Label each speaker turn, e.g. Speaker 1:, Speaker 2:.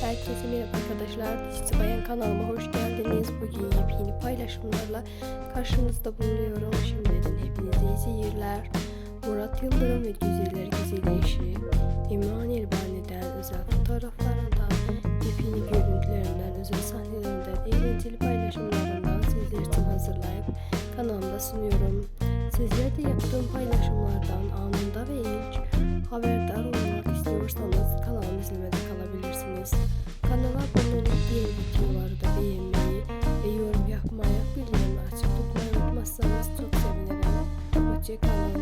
Speaker 1: Herkese merhaba arkadaşlar. Dişçi Bayan kanalıma hoş geldiniz. Bugün yepyeni paylaşımlarla karşınızda bulunuyorum. Şimdiden hepinize iyi seyirler. Murat Yıldırım ve Güzeller Güzeli eşi Emanuel Bane'den özel fotoğraflarından, yepyeni görüntülerinden, özel sahnelerinden, eğlenceli paylaşımlarından sizler için hazırlayıp kanalımda sunuyorum. Sizler de yaptığım paylaşımlardan anında ve ilk haberdar Ciekawe.